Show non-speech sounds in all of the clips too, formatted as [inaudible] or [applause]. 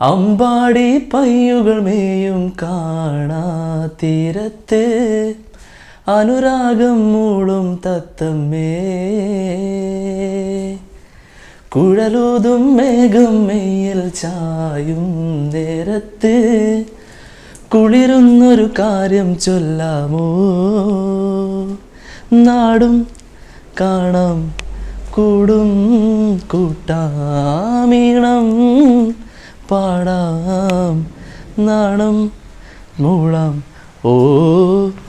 അമ്പാടി പയ്യുകൾ മേയും കാണാ അനുരാഗം മൂളും തത്തമ്മേ കുഴലൂതും മേഘം മെയ്യിൽ ചായും നേരത്ത്. കുളിരുന്നൊരു കാര്യം ചൊല്ലാമോ? നാടും കാണാം കൂടും കൂട്ടാമീണം പാടാം നാണം മൂളാം. ഓ.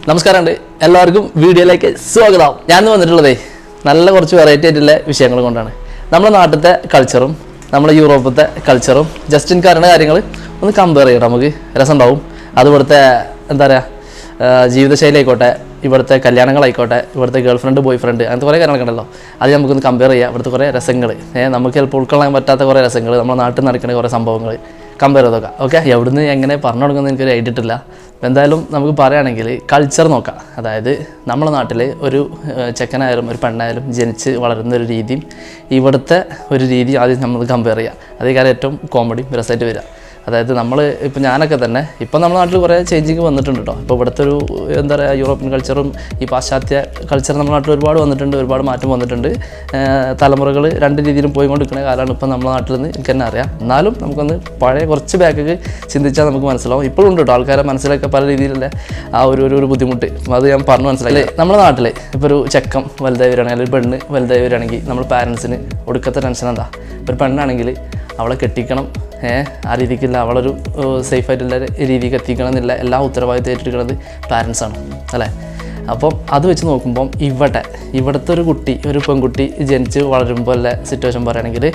നമസ്കാരമുണ്ട്. എല്ലാവർക്കും വീഡിയോയിലേക്ക് സ്വാഗതം. ഞാൻ വന്നിട്ടുള്ളതേ നല്ല കുറച്ച് വെറൈറ്റി ആയിട്ടുള്ള വിഷയങ്ങൾ കൊണ്ടാണ്. നമ്മുടെ നാട്ടിലത്തെ കൾച്ചറും നമ്മുടെ യൂറോപ്പത്തെ കൾച്ചറും ജസ്റ്റിൻ കാരുടെ കാര്യങ്ങൾ ഒന്ന് കമ്പയർ ചെയ്യണം. നമുക്ക് രസമുണ്ടാവും. ഉണ്ടാവും അതുപോലത്തെ എന്താ പറയുക ജീവിതശൈലി ആയിക്കോട്ടെ ഇവിടുത്തെ കല്യാണങ്ങളായിക്കോട്ടെ ഇവിടുത്തെ ഗേൾ ഫ്രണ്ട് ബോയ് ഫ്രണ്ട് അങ്ങനത്തെ കുറേ കാര്യങ്ങളൊക്കെ ഉണ്ടല്ലോ. അത് നമുക്കൊന്ന് കമ്പയർ ചെയ്യാം. ഇവിടുത്തെ കുറേ രസങ്ങൾ നമുക്ക് ചിലപ്പോൾ ഉൾക്കൊള്ളാൻ പറ്റാത്ത കുറേ രസങ്ങൾ നമ്മുടെ നാട്ടിൽ നടക്കുന്ന കുറേ സംഭവങ്ങൾ കമ്പയർ ചെയ്തൊക്കെ ഓക്കെ എവിടുന്ന് എങ്ങനെ പറഞ്ഞു കൊടുക്കുന്നത് എനിക്കൊരു ഐഡിയിട്ടില്ല എന്തായാലും നമുക്ക് പറയുകയാണെങ്കിൽ കൾച്ചർ നോക്കാം. അതായത് നമ്മുടെ നാട്ടിൽ ഒരു ചെക്കനായാലും ഒരു പെണ്ണായാലും ജനിച്ച് വളരുന്ന ഒരു രീതിയും ഇവിടുത്തെ ഒരു രീതി ആദ്യം നമ്മൾ കമ്പയർ ചെയ്യാം. അതേ കാര്യം ഏറ്റവും കോമഡി രസമായിട്ട് വരിക. അതായത് നമ്മൾ ഇപ്പം ഞാനൊക്കെ തന്നെ ഇപ്പം നമ്മുടെ നാട്ടിൽ കുറേ ചേഞ്ചിങ് വന്നിട്ടുണ്ട് കേട്ടോ ഇപ്പോൾ ഇവിടുത്തെ ഒരു എന്താ പറയുക യൂറോപ്യൻ കൾച്ചറും ഈ പാശ്ചാത്യ കൾച്ചർ നമ്മുടെ നാട്ടിൽ ഒരുപാട് വന്നിട്ടുണ്ട് ഒരുപാട് മാറ്റം വന്നിട്ടുണ്ട്. തലമുറകൾ രണ്ട് രീതിയിലും പോയി കൊണ്ടിരിക്കുന്ന കാലമാണ് ഇപ്പം നമ്മുടെ നാട്ടിൽ നിന്ന് എനിക്ക് തന്നെ അറിയാം. എന്നാലും നമുക്കൊന്ന് പഴയ കുറച്ച് ബാക്കൊക്കെ ചിന്തിച്ചാൽ നമുക്ക് മനസ്സിലാവും. ഇപ്പോഴും ഉണ്ട് കേട്ടോ ആൾക്കാരെ മനസ്സിലൊക്കെ പല രീതിയിലുള്ള ആ ഒരു ഒരു ബുദ്ധിമുട്ട്. അത് ഞാൻ പറഞ്ഞു മനസ്സിലായി നമ്മുടെ നാട്ടിൽ ഇപ്പോൾ ഒരു ചെക്കം വലുതായി വരികയാണെങ്കിൽ പെണ്ണ് വലുതായി വരികയാണെങ്കിൽ നമ്മൾ പാരൻസിന് ഒടുക്കത്തെ ടെൻഷൻ എന്താ? ഒരു പെണ്ണാണെങ്കിൽ അവളെ കെട്ടിക്കണം. ഏഹ് ആ രീതിക്കില്ല അവളൊരു സേഫ് ആയിട്ടുള്ള രീതിക്ക് എത്തിക്കണം എല്ലാ ഉത്തരവാദിത്തം ഏറ്റെടുക്കുന്നത് പാരൻസ് ആണ് അല്ലേ? അപ്പം അത് വെച്ച് നോക്കുമ്പം ഇവിടെ ഇവിടുത്തെ ഒരു കുട്ടി ഒരു പെൺകുട്ടി ജനിച്ച് വളരുമ്പോൾ ഉള്ള സിറ്റുവേഷൻ പറയുകയാണെങ്കിൽ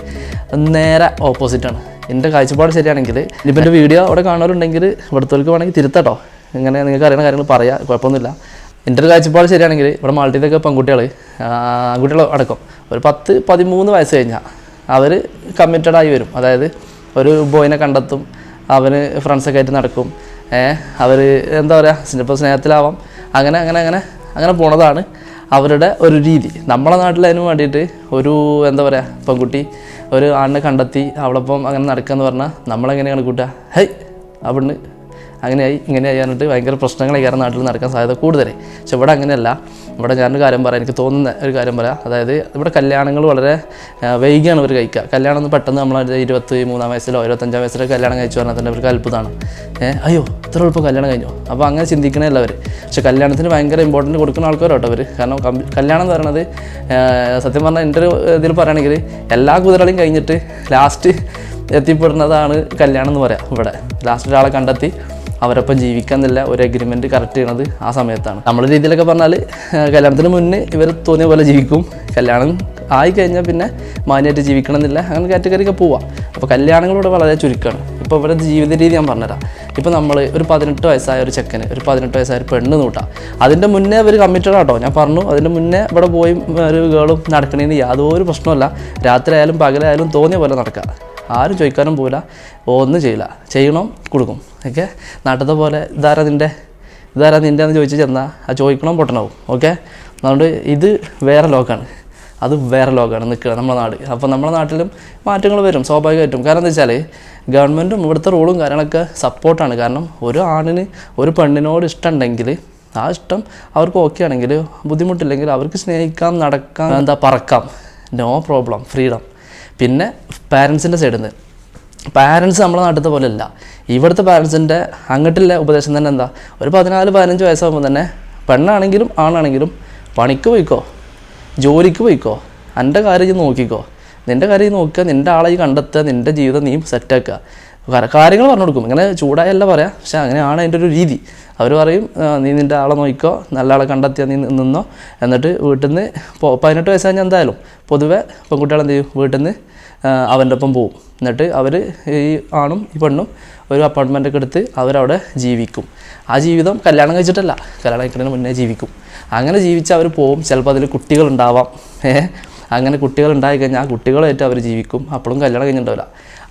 നേരെ ഓപ്പോസിറ്റാണ് എന്റെ കാഴ്ചപ്പാട് ശരിയാണെങ്കിൽ ഇപ്പം എന്റെ വീഡിയോ അവിടെ കാണുന്നവരുണ്ടെങ്കിൽ ഇവിടുത്തെ വേണമെങ്കിൽ തിരുത്തട്ടോ. ഇങ്ങനെ നിങ്ങൾക്ക് അറിയുന്ന കാര്യങ്ങൾ പറയാം കുഴപ്പമൊന്നുമില്ല. എന്റെ ഒരു കാഴ്ചപ്പാട് ശരിയാണെങ്കിൽ ഇവിടെ മാൾട്ടിയിലൊക്കെ പെൺകുട്ടികൾ ആൺകുട്ടികൾ അടക്കം ഒരു പത്ത് പതിമൂന്ന് വയസ്സ് കഴിഞ്ഞാൽ അവർ കമ്മിറ്റഡായി വരും. അതായത് ഒരു ബോയിനെ കണ്ടെത്തും അവന് ഫ്രണ്ട്സൊക്കെ ആയിട്ട് നടക്കും. അവർ എന്താ പറയുക ചിലപ്പോൾ സ്നേഹത്തിലാവാം. അങ്ങനെ അങ്ങനെ അങ്ങനെ അങ്ങനെ പോണതാണ് അവരുടെ ഒരു രീതി. നമ്മളെ നാട്ടിൽ അതിന് വേണ്ടിയിട്ട് ഒരു എന്താ പറയുക പെൺകുട്ടി ഒരു ആണിനെ കണ്ടെത്തി അവളപ്പം അങ്ങനെ നടക്കുക എന്ന് പറഞ്ഞാൽ നമ്മളെങ്ങനെയാണ് കൂട്ടുക? ഹൈ അവിടുന്ന് അങ്ങനെയായി ഇങ്ങനെയായി പറഞ്ഞിട്ട് ഭയങ്കര പ്രശ്നങ്ങളൊക്കെ നാട്ടിൽ നടക്കാൻ സാധ്യത കൂടുതലേ പക്ഷെ ഇവിടെ അങ്ങനെയല്ല. ഇവിടെ ഞാനൊരു കാര്യം പറയാം. എനിക്ക് തോന്നുന്ന ഒരു കാര്യം പറയാം. അതായത് ഇവിടെ കല്യാണങ്ങൾ വളരെ വൈകിയാണ് അവർ കഴിക്കുക. കല്യാണം ഒന്ന് പെട്ടെന്ന് നമ്മൾ ഇരുപത്തി മൂന്നാം വയസ്സിലോ ഇരുപത്തഞ്ചാം വയസ്സിലോ കല്യാണം കഴിച്ചു പറഞ്ഞാൽ തന്നെ അവർക്ക് അത്ഭുതമാണ്. അയ്യോ ഇത്ര എളുപ്പം കല്യാണം കഴിഞ്ഞു? അപ്പോൾ അങ്ങനെ ചിന്തിക്കണേ അവർ പക്ഷെ കല്യാണത്തിന് ഭയങ്കര ഇമ്പോർട്ടന്റ് കൊടുക്കുന്ന ആൾക്കാരോട്ടോ അവർ കാരണം കല്യാണം എന്ന് പറയുന്നത് സത്യം പറഞ്ഞാൽ എന്റെ ഒരു ഇതിൽ പറയുകയാണെങ്കിൽ എല്ലാ കുതിരകളെയും കഴിഞ്ഞിട്ട് ലാസ്റ്റ് എത്തിപ്പെടുന്നതാണ് കല്യാണം എന്ന് പറയാം ഇവിടെ. ലാസ്റ്റ് ഒരാളെ കണ്ടെത്തി അവരൊപ്പം ജീവിക്കാന്നില്ല ഒരു അഗ്രിമെന്റ് കറക്റ്റ് ചെയ്യണത് ആ സമയത്താണ്. നമ്മുടെ രീതിയിലൊക്കെ പറഞ്ഞാൽ കല്യാണത്തിന് മുന്നേ ഇവർ തോന്നിയ പോലെ ജീവിക്കും. കല്യാണം ആയി കഴിഞ്ഞാൽ പിന്നെ മാന്യമായിട്ട് ജീവിക്കണം എന്നില്ല അങ്ങനെ കാറ്റഗറിയൊക്കെ പോവാം. അപ്പോൾ കല്യാണങ്ങളോട് വളരെ ചുരുക്കമാണ് ഇപ്പോൾ ഇവിടെ ജീവിത രീതി ഞാൻ പറഞ്ഞുതരാം. ഇപ്പോൾ നമ്മൾ ഒരു പതിനെട്ട് വയസ്സായ ഒരു ചെക്കന് ഒരു പതിനെട്ട് വയസ്സായ ഒരു പെണ്ണ് നോട്ടാം. അതിന്റെ മുന്നേ അവർ കമ്മിറ്റഡ് ആട്ടോ. ഞാൻ പറഞ്ഞു അതിന്റെ മുന്നേ ഇവിടെ പോയി ഒരു ഗേളും നടക്കണേന് യാതൊരു പ്രശ്നമല്ല രാത്രി ആയാലും പകലായാലും തോന്നിയ പോലെ നടക്കുക ആരും ചോദിക്കാനും പോവില്ല. ഒന്നും ചെയ്യില്ല. ചെയ്യണം കൊടുക്കും. ഓക്കെ നാട്ടിലത്തെ പോലെ ഇതാരാ നിന്റെ ഇതാരാ നിന്റെ എന്ന് ചോദിച്ചു ചെന്നാൽ ആ ചോദിക്കണം പൊട്ടനാവും. ഓക്കെ അതുകൊണ്ട് ഇത് വേറെ ലോകമാണ് അത് വേറെ ലോകമാണ് നിൽക്കുക നമ്മുടെ നാട്. അപ്പോൾ നമ്മുടെ നാട്ടിലും മാറ്റങ്ങൾ വരും സ്വാഭാവികമായിട്ടും. കാരണം എന്താ വെച്ചാൽ ഗവൺമെന്റും ഇവിടുത്തെ റൂളും കാര്യങ്ങളൊക്കെ സപ്പോർട്ടാണ്. കാരണം ഒരു ആണിന് ഒരു പെണ്ണിനോട് ഇഷ്ടമുണ്ടെങ്കിൽ ആ ഇഷ്ടം അവർക്ക് ഓക്കെ ആണെങ്കിൽ ബുദ്ധിമുട്ടില്ലെങ്കിൽ അവർക്ക് സ്നേഹിക്കാം നടക്കാം എന്താ പറക്കാം. നോ പ്രോബ്ലം ഫ്രീഡം പിന്നെ പാരൻസിന്റെ സൈഡിൽ നിന്ന് പാരൻസ് നമ്മളെ നാട്ടിലത്തെ പോലെ അല്ല ഇവിടുത്തെ പാരൻസിന്റെ അങ്ങോട്ടുള്ള ഉപദേശം തന്നെ എന്താ? ഒരു പതിനാല് പതിനഞ്ച് വയസ്സാകുമ്പോൾ തന്നെ പെണ്ണാണെങ്കിലും ആണാണെങ്കിലും പണിക്ക് പോയിക്കോ ജോലിക്ക് പോയിക്കോ എന്റെ കാര്യം നോക്കിക്കോ. നിന്റെ കാര്യം നോക്കുക നിന്റെ ആളെ കണ്ടെത്തുക നിന്റെ ജീവിതം നീ സെറ്റാക്കുക. കാര്യങ്ങൾ പറഞ്ഞു കൊടുക്കും. ഇങ്ങനെ ചൂടായല്ല പറയാം പക്ഷെ അങ്ങനെയാണ് അതിന്റെ ഒരു രീതി. അവർ പറയും നീ നിന്റെ ആളെ നോക്കിക്കോ നല്ല ആളെ കണ്ടെത്തിയാൽ നീ നിന്നോ. എന്നിട്ട് വീട്ടിൽ നിന്ന് പതിനെട്ട് വയസ്സ് എന്തായാലും പൊതുവെ പെൺകുട്ടികൾ എന്ത് ചെയ്യും? വീട്ടിൽ നിന്ന് അവന്റെ ഒപ്പം പോവും. എന്നിട്ട് അവർ ഈ ആണും ഈ പെണ്ണും ഒരു അപ്പാർട്ട്മെന്റ് ഒക്കെ എടുത്ത് അവരവിടെ ജീവിക്കും. ആ ജീവിതം കല്യാണം കഴിച്ചിട്ടല്ല. കല്യാണം കഴിക്കുന്നതിന് മുന്നേ ജീവിക്കും. അങ്ങനെ ജീവിച്ച് അവർ പോവും. ചിലപ്പോൾ അതിൽ കുട്ടികളുണ്ടാവാം. ഏഹ് അങ്ങനെ കുട്ടികൾ ഉണ്ടായി കഴിഞ്ഞാൽ ആ കുട്ടികളായിട്ട് അവർ ജീവിക്കും. അപ്പോഴും കല്യാണം കഴിഞ്ഞിട്ടുണ്ടാവില്ല.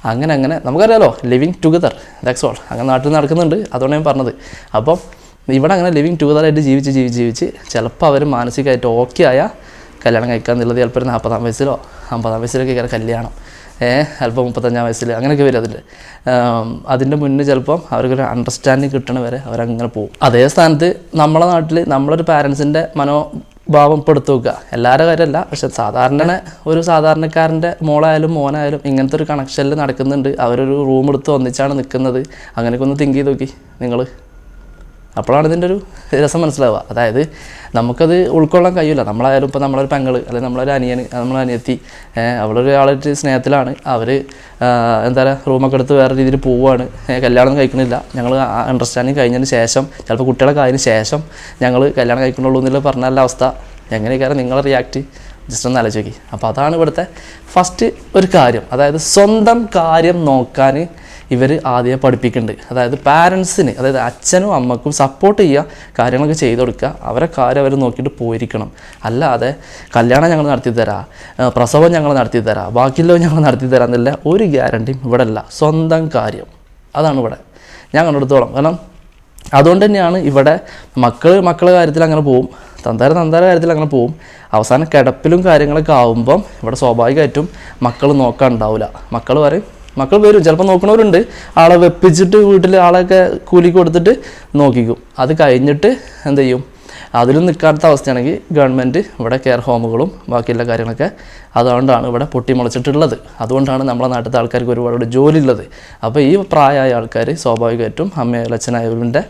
അങ്ങനെ അങ്ങനെ. നമുക്കറിയാലോ ലിവിങ് ടുഗദർ ദാറ്റ്സ് ഓൾ അങ്ങനെ നാട്ടിൽ നടക്കുന്നുണ്ട്. അതുകൊണ്ട് ഞാൻ പറഞ്ഞത്. അപ്പം ഇവിടെ അങ്ങനെ ലിവിങ് ടുഗദറായിട്ട് ജീവിച്ച് ജീവിച്ച് ജീവിച്ച് ചിലപ്പോൾ അവർ മാനസികമായിട്ട് ഓക്കെ ആയാൽ കല്യാണം കഴിക്കുക എന്നുള്ളത് ചിലപ്പോൾ ഒരു നാൽപ്പതാം വയസ്സിലോ അമ്പതാം വയസ്സിലൊക്കെ കയറി കല്യാണം. ഏഹ് ചിലപ്പോൾ മുപ്പത്തഞ്ചാം വയസ്സിൽ അങ്ങനെയൊക്കെ വരും അതിൽ അതിന്റെ മുന്നേ ചിലപ്പം അവർക്കൊരു അണ്ടർസ്റ്റാൻഡിങ് കിട്ടണ വരെ അവരങ്ങനെ പോകും അതേ സ്ഥാനത്ത് നമ്മളെ നാട്ടിൽ നമ്മളൊരു പാരൻസിന്റെ മനോഭാവം പെടുത്തു നോക്കുക എല്ലാവരുടെ കാര്യമല്ല പക്ഷെ സാധാരണ ഒരു സാധാരണക്കാരന്റെ മോളായാലും മോനായാലും ഇങ്ങനത്തെ ഒരു കണക്ഷനിൽ നടക്കുന്നുണ്ട്. അവരൊരു റൂം എടുത്ത് ഒന്നിച്ചാണ് നിൽക്കുന്നത് അങ്ങനെയൊക്കെ ഒന്ന് തിങ്ക് ചെയ്ത് നോക്കി നിങ്ങൾ അപ്പോഴാണ് ഇതിന്റെ ഒരു രസം മനസ്സിലാവുക. അതായത് നമുക്കത് ഉൾക്കൊള്ളാൻ കഴിയില്ല. നമ്മളായാലും ഇപ്പോൾ നമ്മളൊരു പെങ്ങൾ അല്ലെങ്കിൽ നമ്മളൊരു അനിയൻ നമ്മളെ അനിയത്തി ഏഹ് അവളൊരു ആളായിട്ട് സ്നേഹത്തിലാണ് അവർ എന്താ പറയുക റൂമൊക്കെ എടുത്ത് വേറെ രീതിയിൽ പോവുകയാണ് കല്യാണം കഴിക്കണില്ല. ഞങ്ങൾ അണ്ടർസ്റ്റാൻഡിങ് കഴിഞ്ഞതിന് ശേഷം ചിലപ്പോൾ കുട്ടികളൊക്കെ അതിന് ശേഷം ഞങ്ങൾ കല്യാണം കഴിക്കണുള്ളൂ എന്നുള്ള പറഞ്ഞ അവസ്ഥ. എങ്ങനെയൊക്കെയാണ് നിങ്ങളെ റിയാക്ട് ജസ്റ്റ് ഒന്ന് ആലോചിക്കി അപ്പോൾ അതാണ് ഇവിടുത്തെ ഫസ്റ്റ് ഒരു കാര്യം. അതായത് സ്വന്തം കാര്യം നോക്കാൻ ഇവർ ആദ്യം പഠിപ്പിക്കുന്നുണ്ട് അതായത് പാരൻസിന് അതായത് അച്ഛനും അമ്മക്കും സപ്പോർട്ട് ചെയ്യുക കാര്യങ്ങളൊക്കെ ചെയ്ത് കൊടുക്കുക അവരെ കാര്യം അവർ നോക്കിയിട്ട് പോയിരിക്കണം. അല്ലാതെ കല്യാണം ഞങ്ങൾ നടത്തി തരാം പ്രസവം ഞങ്ങൾ നടത്തി തരാം ബാക്കിയുള്ളവ ഞങ്ങൾ നടത്തി തരാം എന്നില്ല ഒരു ഗ്യാരണ്ടിയും ഇവിടെ അല്ല സ്വന്തം കാര്യം. അതാണ് ഇവിടെ. ഞാൻ കണ്ടെടുത്തോളം. കാരണം അതുകൊണ്ട് തന്നെയാണ് ഇവിടെ മക്കൾ മക്കളുടെ കാര്യത്തിൽ അങ്ങനെ പോവും. തന്താര തന്താര കാര്യത്തിൽ അങ്ങനെ പോവും. അവസാനം കിടപ്പിലും കാര്യങ്ങളൊക്കെ ആവുമ്പം ഇവിടെ സ്വാഭാവികമായിട്ടും മക്കൾ നോക്കാൻ ഉണ്ടാവില്ല മക്കൾ പറയും മക്കൾ വരും. ചിലപ്പോൾ നോക്കണവരുണ്ട്. ആളെ വെപ്പിച്ചിട്ട് വീട്ടിൽ ആളെയൊക്കെ കൂലി കൊടുത്തിട്ട് നോക്കിക്കും. അത് കഴിഞ്ഞിട്ട് എന്ത് ചെയ്യും? അതിലും നിൽക്കാത്ത അവസ്ഥയാണെങ്കിൽ ഗവൺമെന്റ് ഇവിടെ കെയർ ഹോമുകളും ബാക്കിയുള്ള കാര്യങ്ങളൊക്കെ അതുകൊണ്ടാണ് ഇവിടെ പൊട്ടിമുളച്ചിട്ടുള്ളത് അതുകൊണ്ടാണ് നമ്മളെ നാട്ടിലത്തെ ആൾക്കാർക്ക് ഒരുപാട് ജോലി ഉള്ളത് അപ്പോൾ ഈ പ്രായമായ ആൾക്കാർ സ്വാഭാവികമായിട്ടും അമ്മയായാലും അച്ഛനായവരുടെ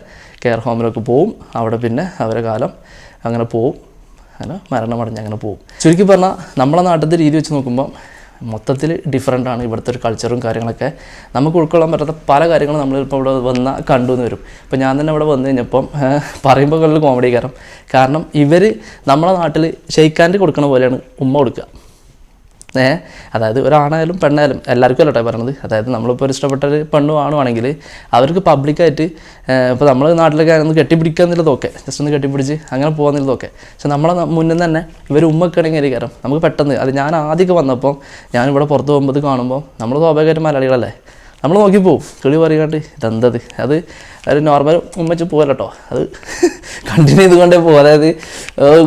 കെയർ ഹോമിലൊക്കെ പോവും. അവിടെ പിന്നെ അവരെ കാലം അങ്ങനെ പോവും. അങ്ങനെ മരണമടഞ്ഞ് അങ്ങനെ പോവും. ചുരുക്കി പറഞ്ഞാൽ നമ്മളെ നാട്ടിലത്തെ രീതി വെച്ച് നോക്കുമ്പോൾ മൊത്തത്തിൽ ഡിഫറെന്റ് ആണ് ഇവിടുത്തെ ഒരു കൾച്ചറും കാര്യങ്ങളൊക്കെ. നമുക്ക് ഉൾക്കൊള്ളാൻ പറ്റാത്ത പല കാര്യങ്ങളും നമ്മളിപ്പോൾ ഇവിടെ വന്ന കണ്ടു എന്ന് വരും. ഇപ്പോൾ ഞാൻ തന്നെ ഇവിടെ വന്നു കഴിഞ്ഞപ്പം പറയുമ്പോൾ കോമഡി കാരണം കാരണം ഇവർ നമ്മളെ നാട്ടിൽ ഷെയ്ക്കാന്റെ കൊടുക്കണ പോലെയാണ് ഉമ്മ കൊടുക്കുക ഏ? അതായത് ഒരാണായാലും പെണ്ണായാലും എല്ലാവർക്കും അല്ലട്ടെ പറയണത് അതായത് നമ്മളിപ്പോൾ ഒരു ഇഷ്ടപ്പെട്ട ഒരു പെണ്ണും ആണുവാണെങ്കിൽ അവർക്ക് പബ്ലിക്കായിട്ട് ഇപ്പോൾ നമ്മൾ നാട്ടിലൊക്കെ ഒന്ന് കെട്ടിപ്പിടിക്കുക എന്നുള്ളതൊക്കെ ജസ്റ്റ് ഒന്ന് കെട്ടിപ്പിടിച്ച് അങ്ങനെ പോകുന്നുള്ളതൊക്കെ പക്ഷെ നമ്മളെ മുന്നേ മുന്നിൽ തന്നെ ഇവർ ഉമ്മക്കണെങ്കിൽ കാരണം നമുക്ക് പെട്ടെന്ന് അത് ഞാൻ ആദ്യമൊക്കെ വന്നപ്പോൾ ഞാനിവിടെ പുറത്ത് പോകുമ്പോൾ കാണുമ്പോൾ നമ്മൾ സ്വാഭാവികമായിട്ട് മലയാളികളല്ലേ? നമ്മൾ നോക്കിപ്പോവും കിളി പറയാണ്ട് ഇതെന്തത്? അത് ഒരു നോർമൽ ഉമ്മച്ച് പോകല്ല കേട്ടോ അത് കണ്ടിന്യൂ ചെയ്തുകൊണ്ടേ പോകും അതായത്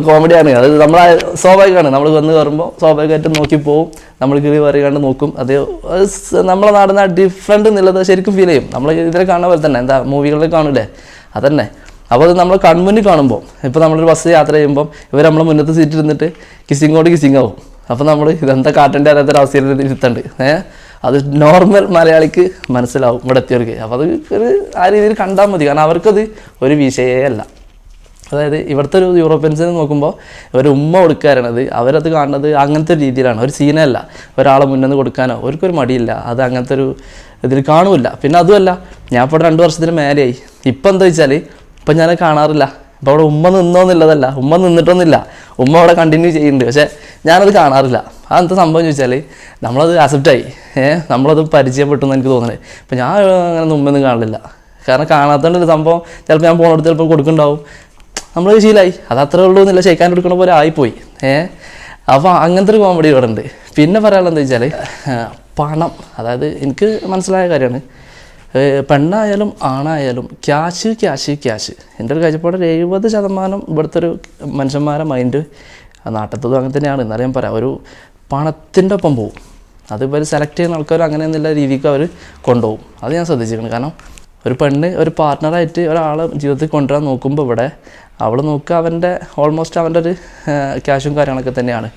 കോമഡിയാണ് അത് നമ്മൾ സ്വാഭാവികമാണ്. നമ്മൾ വന്ന് കയറുമ്പോൾ സ്വാഭാവികമായിട്ടും നോക്കി പോവും. നമ്മൾ കിളി പറയാണ്ട് നോക്കും. അത് അത് നമ്മളെ നാടുന്ന ഡിഫറെന്റ് എന്നുള്ളത് ശരിക്കും ഫീൽ ചെയ്യും. നമ്മൾ ഇതിനെ കാണുന്ന പോലെ തന്നെ. എന്താ മൂവികളിൽ കാണൂലേ അതന്നെ. അപ്പോൾ അത് നമ്മൾ കൺമുന്നിൽ കാണുമ്പോൾ ഇപ്പോൾ നമ്മളൊരു ബസ് യാത്ര ചെയ്യുമ്പോൾ ഇവർ നമ്മളെ മുന്നത്തെ സീറ്റിൽ ഇരുന്നിട്ട് കിസിങ്ങോട്ട് കിസിങ് ആവും. അപ്പോൾ നമ്മൾ ഇതെന്താ കാട്ടേണ്ട അറിയാത്തൊരവസ്ഥയിൽ ഇരുത്തണ്ട് ഏഹ് അത് നോർമൽ മലയാളിക്ക് മനസ്സിലാവും. ഇവിടെ എത്തിയവർക്ക് അപ്പോൾ അത് ഒരു ആ രീതിയിൽ കണ്ടാൽ മതി. കാരണം അവർക്കത് ഒരു വിഷയമല്ല അതായത് ഇവിടുത്തെ ഒരു യൂറോപ്യൻസിനെ നോക്കുമ്പോൾ ഒരു ഉമ്മ കൊടുക്കാറാണത് അവരത് കാണുന്നത് അങ്ങനത്തെ ഒരു രീതിയിലാണ്. ഒരു സീനല്ല ഒരാളെ മുന്നിൽ കൊടുക്കാനോ അവർക്കൊരു മടിയില്ല. അത് അങ്ങനത്തെ ഒരു ഇതിൽ കാണുമില്ല പിന്നെ അതുമല്ല ഞാൻ ഇപ്പോൾ രണ്ട് വർഷത്തിന് മേലെയായി. ഇപ്പം എന്താ വെച്ചാൽ ഇപ്പം ഞാൻ കാണാറില്ല. ഇപ്പോൾ അവിടെ ഉമ്മ നിന്നോന്നുള്ളതല്ല. ഉമ്മ നിന്നിട്ടൊന്നുമില്ല. ഉമ്മ അവിടെ കണ്ടിന്യൂ ചെയ്യുന്നുണ്ട്. പക്ഷേ ഞാനത് കാണാറില്ല. അതെന്താ സംഭവം ചോദിച്ചാൽ നമ്മളത് അക്സെപ്റ്റായി ഏഹ് നമ്മളത് പരിചയപ്പെട്ടു എന്ന് എനിക്ക് തോന്നുന്നത് അപ്പം ഞാൻ അങ്ങനെ മുമ്പൊന്നും കാണില്ല കാരണം കാണാത്തതുകൊണ്ട് ഒരു സംഭവം ചിലപ്പോൾ ഞാൻ പോണെടുത്ത് ചിലപ്പോൾ കൊടുക്കുന്നുണ്ടാവും. നമ്മൾ ശീലമായി അത് അത്രേ ഉള്ളൂ എന്നില്ല ഷെയ്ക്കാൻ കൊടുക്കുന്ന പോലെ ആയിപ്പോയി. ഏഹ് അപ്പോൾ അങ്ങനത്തെ ഒരു കോമഡി ഇവിടെ ഉണ്ട്. പിന്നെ പറയാനുള്ളത് വെച്ചാൽ പണം. അതായത് എനിക്ക് മനസ്സിലായ കാര്യമാണ്. പെണ്ണായാലും ആണായാലും ക്യാഷ് ക്യാഷ് ക്യാഷ്. എന്റെ ഒരു കാഴ്ചപ്പാട് ഒരു എഴുപത് ശതമാനം ഇവിടുത്തെ ഒരു മനുഷ്യന്മാരെ മൈൻഡ് നാട്ടത്തതും അങ്ങനെ തന്നെയാണ്. എന്നാലും ഞാൻ പറയാം ഒരു പണത്തിന്റെ ഒപ്പം പോകും അത് ഇവർ സെലക്ട് ചെയ്യുന്ന ആൾക്കാർ അങ്ങനെ എന്നുള്ള രീതിക്ക് അവർ കൊണ്ടുപോകും. അത് ഞാൻ ശ്രദ്ധിച്ചിരിക്കണം കാരണം ഒരു പെണ്ണ് ഒരു പാർട്ട്ണറായിട്ട് ഒരാളെ ജീവിതത്തിൽ കൊണ്ടുവരാൻ നോക്കുമ്പോൾ ഇവിടെ അവൾ നോക്കുക അവന്റെ ഓൾമോസ്റ്റ് അവന്റെ ഒരു ക്യാഷും കാര്യങ്ങളൊക്കെ തന്നെയാണ്.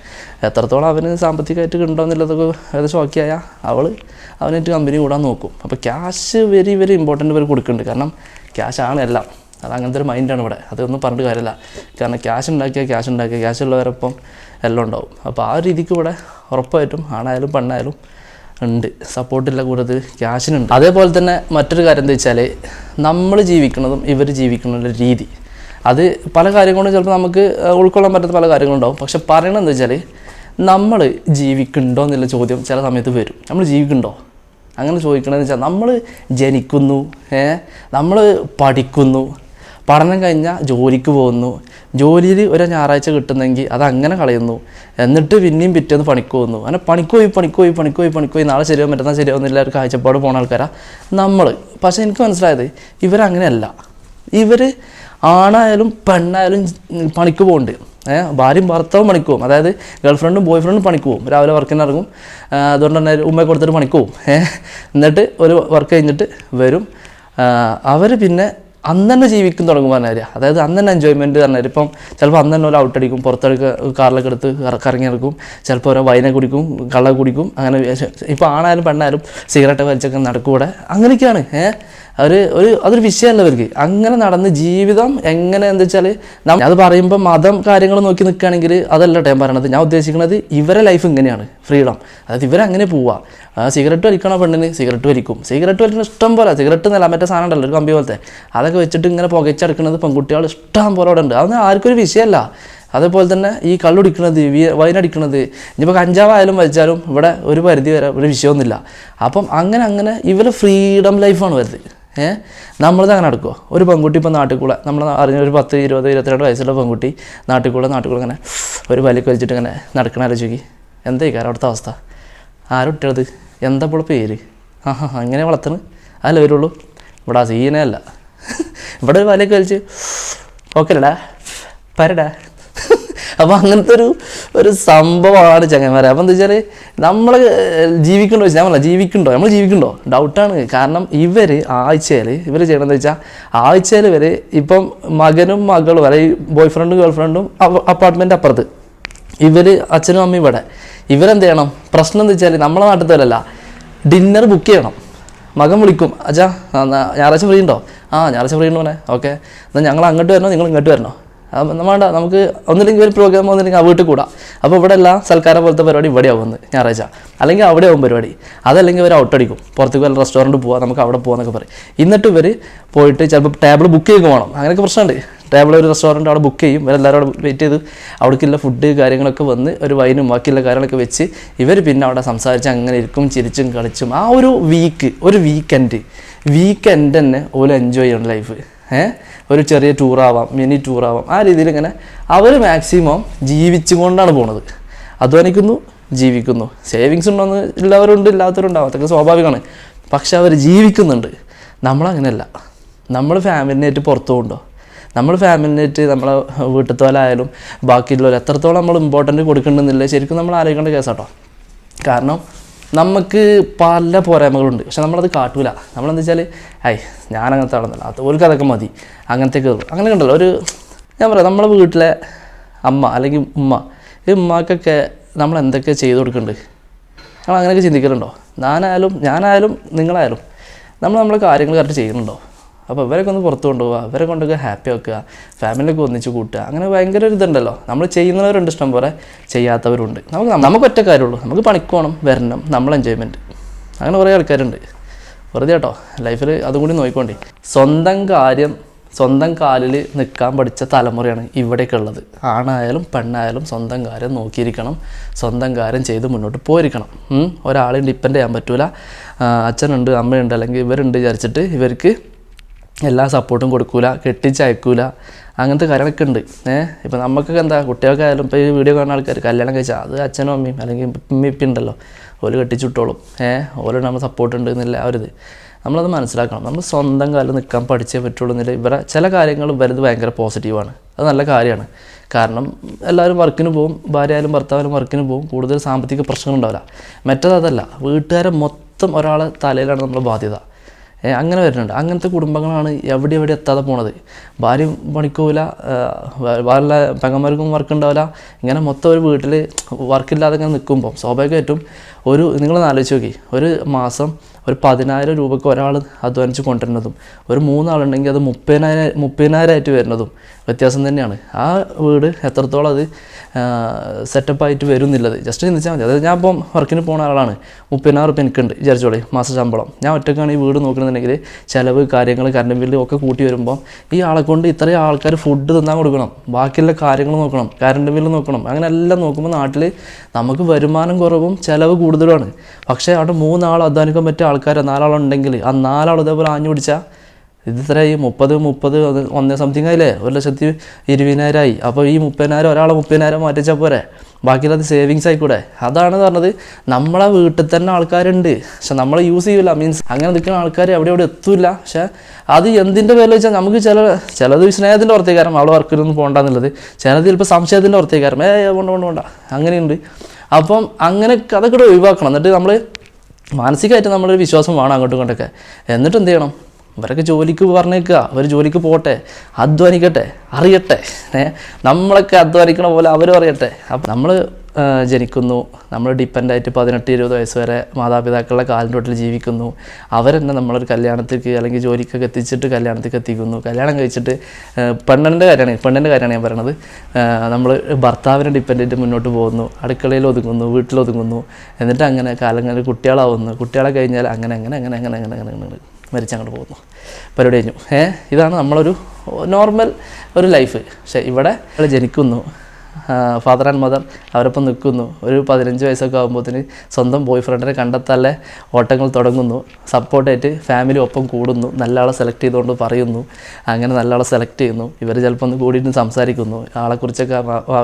എത്രത്തോളം അവന് സാമ്പത്തികമായിട്ട് ഉണ്ടോ എന്നുള്ളതൊക്കെ ഏകദേശം ഓക്കെ ആയാൽ അവൾ അവനായിട്ട് കമ്പനി കൂടാൻ നോക്കും. അപ്പോൾ ക്യാഷ് വെരി വെരി ഇമ്പോർട്ടന്റ് ഇവർ കൊടുക്കുന്നുണ്ട്. കാരണം ക്യാഷ് ആണ് എല്ലാം. അത് അങ്ങനത്തെ ഒരു മൈൻഡാണ് ഇവിടെ. അതൊന്നും പറഞ്ഞിട്ട് കാര്യമില്ല. കാരണം ക്യാഷ് ഉണ്ടാക്കിയാൽ ക്യാഷ് ഉണ്ടാക്കിയ ക്യാഷ് ഉള്ളവരൊപ്പം എല്ലാം ഉണ്ടാവും. അപ്പോൾ ആ രീതിക്ക് ഇവിടെ ഉറപ്പായിട്ടും ആണായാലും പെണ്ണായാലും ഉണ്ട്. സപ്പോർട്ടില്ല കൂടുതൽ ക്യാഷിനുണ്ട് അതേപോലെ തന്നെ മറ്റൊരു കാര്യം എന്താ വെച്ചാൽ നമ്മൾ ജീവിക്കുന്നതും ഇവർ ജീവിക്കുന്നതിന്റെ രീതി. അത് പല കാര്യങ്ങളും ചിലപ്പോൾ നമുക്ക് ഉൾക്കൊള്ളാൻ പറ്റാത്ത പല കാര്യങ്ങളുണ്ടാവും. പക്ഷെ പറയണത് എന്താ വെച്ചാൽ നമ്മൾ ജീവിക്കുന്നുണ്ടോ എന്നുള്ള ചോദ്യം ചില സമയത്ത് വരും. നമ്മൾ ജീവിക്കുന്നുണ്ടോ? അങ്ങനെ ചോദിക്കണമെന്ന് വെച്ചാൽ നമ്മൾ ജനിക്കുന്നു നമ്മൾ പഠിക്കുന്നു പഠനം കഴിഞ്ഞാൽ ജോലിക്ക് പോകുന്നു. ജോലിയിൽ ഒരു ഞായറാഴ്ച കിട്ടുന്നെങ്കിൽ അത് അങ്ങനെ കളയുന്നു. എന്നിട്ട് പിന്നെയും പിറ്റേന്ന് പണിക്ക് പോകുന്നു. അങ്ങനെ പണിക്ക് പോയി പണിക്ക് പോയി പണിക്ക് പോയി പണിക്ക് പോയി. നാളെ ശരിയാവും മറ്റന്നാൾ ശരിയാവുന്നില്ല ഒരു കാഴ്ചപ്പാട് പോണ ആൾക്കാരാ നമ്മൾ പക്ഷേ എനിക്ക് മനസ്സിലായത് ഇവരങ്ങനെയല്ല. ഇവർ ആണായാലും പെണ്ണായാലും പണിക്ക് പോകുന്നുണ്ട് ഭാര്യയും ഭർത്താവും പണിക്ക് പോകും അതായത് ഗേൾഫ്രണ്ടും ബോയ് ഫ്രണ്ടും പണിക്ക് പോകും രാവിലെ വർക്കിന് ഇറങ്ങും. അതുകൊണ്ട് തന്നെ ഉമ്മയെ കൊടുത്തിട്ട് പണിക്ക് പോകും എന്നിട്ട് ഒരു വർക്ക് കഴിഞ്ഞിട്ട് വരും. അവർ പിന്നെ അന്ന് തന്നെ ജീവിക്കും തുടങ്ങും കാര്യം. അതായത് അന്ന് തന്നെ പറഞ്ഞാൽ ഇപ്പം ചിലപ്പോൾ അന്ന് ഒരു ഔട്ടടിക്കും പുറത്തെടുക്ക കാറിലൊക്കെ എടുത്ത് കറ- കറങ്ങി നടക്കും. ചിലപ്പോൾ ഓരോ വൈന കുടിക്കും കള്ള കുടിക്കും അങ്ങനെ ഇപ്പോൾ ആണായാലും പെണ്ണായാലും സിഗരറ്റ് വലിച്ചൊക്കെ നടക്കൂടെ അങ്ങനെയൊക്കെയാണ്. ഏഹ്? ഒരു ഒരു അതൊരു വിഷയമല്ല അവർക്ക് അങ്ങനെ നടന്ന് ജീവിതം എങ്ങനെ എന്താ വെച്ചാൽ അത് പറയുമ്പോൾ മതം കാര്യങ്ങൾ നോക്കി നിൽക്കുകയാണെങ്കിൽ അതല്ല ഞാൻ പറയണത്. ഞാൻ ഉദ്ദേശിക്കുന്നത് ഇവരെ ലൈഫ് ഇങ്ങനെയാണ്. ഫ്രീഡം അതായത് ഇവരങ്ങനെ പോവുക സിഗരറ്റ് വലിക്കണ പെണ്ണിന്? സിഗരറ്റ് വലിക്കും. സിഗരറ്റ് വലിക്കുന്ന ഇഷ്ടം പോലെ സിഗരറ്റ് എന്നല്ല മറ്റേ സാധനം ഉണ്ടല്ലോ ഒരു കമ്പി പോലത്തെ. അതൊക്കെ വെച്ചിട്ട് ഇങ്ങനെ പുകച്ചെടുക്കുന്നത് പെൺകുട്ടികൾ ഇഷ്ടം പോലെ അവിടെ ഉണ്ട്. അതൊന്നും ആർക്കൊരു വിഷയമല്ല. അതേപോലെ തന്നെ ഈ കള്ളുടിക്കണത് വൈനടിക്കണത് ഇനിയിപ്പോൾ കഞ്ചാവായാലും വലിച്ചാലും ഇവിടെ ഒരു പരിധി വരെ ഒരു വിഷയമൊന്നുമില്ല. അപ്പം അങ്ങനെ അങ്ങനെ ഇവർ ഫ്രീഡം ലൈഫാണ് വരുന്നത്. ഏഹ് നമ്മളത് അങ്ങനെ നടക്കുമോ ഒരു പെൺകുട്ടി ഇപ്പോൾ നാട്ടിൽ കൂടെ നമ്മൾ അറിഞ്ഞ ഒരു പത്ത് ഇരുപത് ഇരുപത്തിരണ്ട് വയസ്സുള്ള പെൺകുട്ടി നാട്ടിൽ കൂടെ നാട്ടിൽ കൂടെ ഇങ്ങനെ ഒരു വലിക്ക് വലിച്ചിട്ട് ഇങ്ങനെ നടക്കണ ആലോചിക്ക് എന്തായിക്കാരം അവിടുത്തെ അവസ്ഥ? ആരുട്ടത് എന്താ ഇപ്പോൾ പേര്? ആ ഹാ അങ്ങനെ വളർത്തണ്? അല്ല വരുള്ളൂ. ഇവിടെ ആ സീനേ അല്ല. [laughs] ഇവിടെ ഒരു വലയൊക്കെ വലിച്ച് ഓക്കെ അല്ലടാ പരടാ അപ്പോൾ അങ്ങനത്തെ ഒരു ഒരു സംഭവമാണ് ചങ്ങന്മാരെ. അപ്പോൾ എന്താ വെച്ചാൽ നമ്മൾ ജീവിക്കണ്ടോ ഞാൻ പറഞ്ഞ ജീവിക്കണ്ടോ? നമ്മൾ ജീവിക്കണ്ടോ? ഡൗട്ടാണ്. കാരണം ഇവർ ആഴ്ചയിൽ ഇവർ ചെയ്യണമെന്ന് വെച്ചാൽ ആഴ്ചയിൽ വരെ ഇപ്പം മകനും മകളും വരെ ബോയ് ഫ്രണ്ടും ഗേൾ ഫ്രണ്ടും അപ്പുറത്ത്. ഇവർ അച്ഛനും അമ്മയും ഇവിടെ. ഇവരെന്ത് ചെയ്യണം? പ്രശ്നം എന്താ വെച്ചാൽ നമ്മളെ നാട്ടിൽ ഡിന്നർ ബുക്ക് ചെയ്യണം. മകൻ വിളിക്കും. അച്ഛാ ഞായറാഴ്ച ഫ്രീ ഉണ്ടോ? ആ ഞായറാഴ്ച ഫ്രീ ഉണ്ടോ മോനെ. ഓക്കെ. എന്നാൽ ഞങ്ങൾ അങ്ങോട്ട് വരണോ? നിങ്ങൾ ഇങ്ങോട്ട് വരണോ? വേണ്ട നമുക്ക് ഒന്നില്ലെങ്കിൽ ഒരു പ്രോഗ്രാം ഒന്നില്ലെങ്കിൽ ആ വീട്ടിൽ കൂടാം. അപ്പോൾ ഇവിടെ എല്ലാം സൽക്കാരം പോലത്തെ പരിപാടി ഇവിടെ ആവും ഞായറാഴ്ച. അല്ലെങ്കിൽ അവിടെ ആവും പരിപാടി. അതല്ലെങ്കിൽ ഇവർ ഔട്ടടിക്കും പുറത്തേക്ക് വല്ല റെസ്റ്റോറന്റ് പോവാം നമുക്ക് അവിടെ പോകാമെന്നൊക്കെ പറയും. എന്നിട്ട് ഇവർ പോയിട്ട് ചിലപ്പോൾ ടേബിൾ ബുക്ക് ചെയ്യുക വേണം. അങ്ങനെയൊക്കെ പ്രശ്നമുണ്ട്. ടേബിൾ ഒരു റെസ്റ്റോറന്റ് അവിടെ ബുക്ക് ചെയ്യും. ഇവരെല്ലാവരും അവിടെ വെയിറ്റ് ചെയ്ത് അവിടേക്കുള്ള ഫുഡ് കാര്യങ്ങളൊക്കെ വന്ന് ഒരു വൈനും ബാക്കിയുള്ള കാര്യങ്ങളൊക്കെ വെച്ച് ഇവർ പിന്നെ അവിടെ സംസാരിച്ച് അങ്ങനെ ഇരിക്കും ചിരിച്ചും കളിച്ചും. ആ ഒരു വീക്ക് ഒരു വീക്കെൻഡ് വീക്കെൻഡ് തന്നെ ഓല എൻജോയ് ചെയ്യണം ലൈഫ് ഒരു ചെറിയ ടൂറാവാം മിനി ടൂറാവാം. ആ രീതിയിൽ ഇങ്ങനെ അവർ മാക്സിമം ജീവിച്ചുകൊണ്ടാണ് പോണത്. അധ്വാനിക്കുന്നു ജീവിക്കുന്നു. സേവിങ്സ് ഉണ്ടോയെന്ന് ഉള്ളവരുണ്ട് ഇല്ലാത്തവരുണ്ടാവും അതൊക്കെ സ്വാഭാവികമാണ്. പക്ഷെ അവർ ജീവിക്കുന്നുണ്ട്. നമ്മളങ്ങനെയല്ല. നമ്മൾ ഫാമിലിനായിട്ട് പുറത്തു കൊണ്ടോ നമ്മൾ ഫാമിലിനായിട്ട് നമ്മളെ വീട്ടിലത്തോലായാലും ബാക്കിയുള്ളവർ എത്രത്തോളം നമ്മൾ ഇമ്പോർട്ടന്റ് കൊടുക്കണമെന്നില്ല ശരിക്കും നമ്മൾ ആലോചിക്കേണ്ട കേസാട്ടോ കാരണം നമുക്ക് പല പോരായ്മകളുണ്ട്. പക്ഷെ നമ്മളത് കാട്ടൂല. നമ്മളെന്താ വെച്ചാൽ ഐ ഞാൻ അങ്ങനത്തെ ആളൊന്നുമല്ല. അത് ഒരു അതൊക്കെ മതി. അങ്ങനത്തെ കയറും അങ്ങനെ ഉണ്ടല്ലോ. ഒരു ഞാൻ പറയാം നമ്മളെ വീട്ടിലെ അമ്മ അല്ലെങ്കിൽ ഉമ്മ ഈ ഉമ്മാക്കൊക്കെ നമ്മൾ എന്തൊക്കെ ചെയ്ത് കൊടുക്കുന്നുണ്ട്? നമ്മൾ അങ്ങനെയൊക്കെ ചിന്തിക്കലുണ്ടോ? ഞാനായാലും ഞാനായാലും നിങ്ങളായാലും നമ്മൾ നമ്മളെ കാര്യങ്ങൾ കറക്റ്റ് ചെയ്യുന്നുണ്ടോ? അപ്പോൾ ഇവരൊക്കെ ഒന്ന് പുറത്ത് കൊണ്ടുപോകുക ഇവരെ കൊണ്ടൊക്കെ ഹാപ്പി ആക്കുക ഫാമിലിയൊക്കെ ഒന്നിച്ച് കൂട്ടുക. അങ്ങനെ ഭയങ്കര ഒരു ഇതുണ്ടല്ലോ. നമ്മൾ ചെയ്യുന്നവരുണ്ട് ഇഷ്ടം പോലെ ചെയ്യാത്തവരുണ്ട്. നമുക്ക് നമുക്ക് ഒറ്റ കാര്യമുള്ളൂ. നമുക്ക് പണിക്കോണം വരണം നമ്മൾ എൻജോയ്മെന്റ് അങ്ങനെ കുറേ ആൾക്കാരുണ്ട്. വെറുതെ കേട്ടോ ലൈഫിൽ അതും കൂടി നോക്കിക്കോണ്ടി. സ്വന്തം കാര്യം സ്വന്തം കാലിൽ നിൽക്കാൻ പഠിച്ച തലമുറയാണ് ഇവിടെയൊക്കെ ഉള്ളത്. ആണായാലും പെണ്ണായാലും സ്വന്തം കാര്യം നോക്കിയിരിക്കണം. സ്വന്തം കാര്യം ചെയ്ത് മുന്നോട്ട് പോയിരിക്കണം. ഒരാളെ ഡിപ്പെൻഡ് ചെയ്യാൻ പറ്റൂല. അച്ഛനുണ്ട് അമ്മയുണ്ട് അല്ലെങ്കിൽ ഇവരുണ്ട് വിചാരിച്ചിട്ട് ഇവർക്ക് എല്ലാ സപ്പോർട്ടും കൊടുക്കൂല കെട്ടിച്ചയക്കൂല അങ്ങനത്തെ കാര്യങ്ങളൊക്കെ ഉണ്ട്. ഏഹ് ഇപ്പം നമുക്കൊക്കെ എന്താ കുട്ടികൾക്കായാലും ഇപ്പോൾ ഈ വീഡിയോ കാണുന്ന ആൾക്കാർ കല്യാണം കഴിച്ചാൽ അത് അച്ഛനും അമ്മയും അല്ലെങ്കിൽ ഉമ്മിപ്പി ഉണ്ടല്ലോ. ഓൽ കെട്ടിച്ചുട്ടോളും. ഏഹ് ഓൽ നമ്മൾ സപ്പോർട്ട് ഉണ്ട് എന്നില്ല ഇത്. നമ്മളത് മനസ്സിലാക്കണം. നമ്മൾ സ്വന്തം കാലം നിൽക്കാൻ പഠിച്ചേ പറ്റുള്ളൂ എന്നില്ല. ഇവരെ ചില കാര്യങ്ങൾ വരുന്നത് ഭയങ്കര പോസിറ്റീവാണ് അത് നല്ല കാര്യമാണ്. കാരണം എല്ലാവരും വർക്കിന് പോകും ഭാര്യ ആയാലും ഭർത്താവായാലും വർക്കിന് പോകും കൂടുതൽ സാമ്പത്തിക പ്രശ്നങ്ങളുണ്ടാവില്ല മറ്റേത് അതല്ല. വീട്ടുകാരെ മൊത്തം ഒരാളെ തലയിലാണ് നമ്മുടെ ബാധ്യത. അങ്ങനെ വരുന്നുണ്ട്. അങ്ങനത്തെ കുടുംബങ്ങളാണ് എവിടെ എവിടെ എത്താതെ പോണത്. ഭാര്യയും പണിക്കൂല വേറെ പെങ്ങന്മാർക്കും വർക്ക് ഉണ്ടാവില്ല. ഇങ്ങനെ മൊത്തം ഒരു വീട്ടിൽ വർക്കില്ലാതെ ഇങ്ങനെ നിൽക്കുമ്പോൾ സ്വാഭാവികമായിട്ടും ഒരു നിങ്ങളൊന്ന് ആലോചിച്ച് നോക്കി. ഒരു മാസം ഒരു പതിനായിരം രൂപയ്ക്ക് ഒരാൾ അധ്വാനിച്ച് കൊണ്ടുവരുന്നതും ഒരു മൂന്നാളുണ്ടെങ്കിൽ അത് മുപ്പതിനായിരം മുപ്പതിനായിരമായിട്ട് വരുന്നതും വ്യത്യാസം തന്നെയാണ്. ആ വീട് എത്രത്തോളം അത് സെറ്റപ്പായിട്ട് വരുന്നില്ലത്. ജസ്റ്റ് ചിന്തിച്ചാൽ മതി. അതായത് ഞാൻ ഇപ്പം വർക്കിന് പോകുന്ന ആളാണ്. മുപ്പതിനായിരം റുപ്യ എനിക്കുണ്ട്. വിചാരിച്ചോളി മാസ ശമ്പളം. ഞാൻ ഒറ്റക്കാണ് ഈ വീട് നോക്കണമെന്നുണ്ടെങ്കിൽ ചിലവ് കാര്യങ്ങൾ കറണ്ട് ബില്ല് ഒക്കെ കൂട്ടി വരുമ്പോൾ ഈ ആളെ കൊണ്ട് ഇത്രയും ആൾക്കാർ ഫുഡ് തിന്നാൻ കൊടുക്കണം. ബാക്കിയുള്ള കാര്യങ്ങൾ നോക്കണം. കറണ്ട് ബില്ല് നോക്കണം. അങ്ങനെ എല്ലാം നോക്കുമ്പോൾ നാട്ടിൽ നമുക്ക് വരുമാനം കുറവും ചിലവ് കൂടുതലുമാണ്. പക്ഷേ അവിടെ മൂന്നാൾ അധ്വാനിക്കാൻ പറ്റിയ നാലാളുണ്ടെങ്കിൽ ആ നാലാൾ ഇതേപോലെ ആഞ്ഞു പിടിച്ചാൽ ഇത് ഇത്ര ഈ മുപ്പത് മുപ്പത് ഒന്നേ സംതിങ് ആയില്ലേ? ഒരു ലക്ഷത്തി ഇരുപതിനായിരമായി അപ്പോൾ ഈ മുപ്പതിനായിരം ഒരാളെ മുപ്പതിനായിരം മാറ്റിച്ചാൽ പോരെ? ബാക്കിയുള്ളത് സേവിങ്സ് ആയിക്കൂടെ? അതാണ് പറഞ്ഞത്. നമ്മളെ വീട്ടിൽ തന്നെ ആൾക്കാരുണ്ട്. പക്ഷെ നമ്മൾ യൂസ് ചെയ്യില്ല മീൻസ് അങ്ങനെ നിൽക്കുന്ന ആൾക്കാർ എവിടെ എവിടെ എത്തൂല. പക്ഷെ അത് എന്തിന്റെ പേരിൽ വെച്ചാൽ നമുക്ക് ചില ചിലത് സ്നേഹത്തിന്റെ പുറത്തേക്കാരം അവളെ വർക്കിലൊന്നും പോകണ്ടെന്നുള്ളത് ചിലത് ചിലപ്പോൾ സംശയത്തിന്റെ പുറത്തേക്കാരം ഏ പോണ്ട പോണ്ട വേണ്ട. അങ്ങനെയുണ്ട്. അപ്പം അങ്ങനെ അതൊക്കെ ഒഴിവാക്കണം. എന്നിട്ട് നമ്മൾ മാനസികമായിട്ട് നമ്മളൊരു വിശ്വാസം വേണം അങ്ങോട്ടും ഇങ്ങോട്ടൊക്കെ. എന്നിട്ട് എന്ത് ചെയ്യണം? ഇവരൊക്കെ ജോലിക്ക് പറഞ്ഞേക്കുക. അവർ ജോലിക്ക് പോട്ടെ അധ്വാനിക്കട്ടെ. അറിയട്ടെ. നമ്മളൊക്കെ അധ്വാനിക്കണ പോലെ അവരും അറിയട്ടെ. അപ്പം നമ്മൾ ജനിക്കുന്നു. നമ്മൾ ഡിപ്പെൻഡായിട്ട് പതിനെട്ട് ഇരുപത് വയസ്സ് വരെ മാതാപിതാക്കളുടെ കാലിന്റെ തൊട്ടിൽ ജീവിക്കുന്നു. അവരെന്നെ നമ്മളൊരു കല്യാണത്തിലേക്ക് അല്ലെങ്കിൽ ജോലിക്കൊക്കെ എത്തിച്ചിട്ട് കല്യാണത്തേക്ക് എത്തിക്കുന്നു. കല്യാണം കഴിച്ചിട്ട് പെണ്ണന്റെ കാര്യമാണ് പെണ്ണിന്റെ കാര്യമാണ് ഞാൻ പറയണത്. നമ്മൾ ഭർത്താവിനെ ഡിപ്പെൻഡായിട്ട് മുന്നോട്ട് പോകുന്നു. അടുക്കളയിൽ ഒതുങ്ങുന്നു വീട്ടിൽ ഒതുങ്ങുന്നു. എന്നിട്ട് അങ്ങനെ കാലങ്ങളിൽ കുട്ടികളാവുന്നു. കുട്ടികളെ കഴിഞ്ഞാൽ അങ്ങനെ അങ്ങനെ അങ്ങനെ അങ്ങനെ അങ്ങനെ അങ്ങനെ അങ്ങനെ മരിച്ചങ്ങോട്ട് പോകുന്നു. പരിപാടി കഴിഞ്ഞു. ഏഹ് ഇതാണ് നമ്മളൊരു നോർമൽ ഒരു ലൈഫ് പക്ഷേ ഇവിടെ ജനിക്കുന്നു. ഫാദർ ആൻഡ് മദർ അവരൊപ്പം നിൽക്കുന്നു. ഒരു പതിനഞ്ച് വയസ്സൊക്കെ ആകുമ്പോഴത്തേന് സ്വന്തം ബോയ് ഫ്രണ്ടിനെ കണ്ടെത്താനുള്ള ഓട്ടങ്ങൾ തുടങ്ങുന്നു. സപ്പോർട്ടായിട്ട് ഫാമിലി ഒപ്പം കൂടുന്നു. നല്ല ആളെ സെലക്ട് ചെയ്തുകൊണ്ട് പറയുന്നു. അങ്ങനെ നല്ല ആളെ സെലക്ട് ചെയ്യുന്നു. ഇവർ ചിലപ്പോൾ ഒന്ന് കൂടിയിട്ട് സംസാരിക്കുന്നു. ആളെക്കുറിച്ചൊക്കെ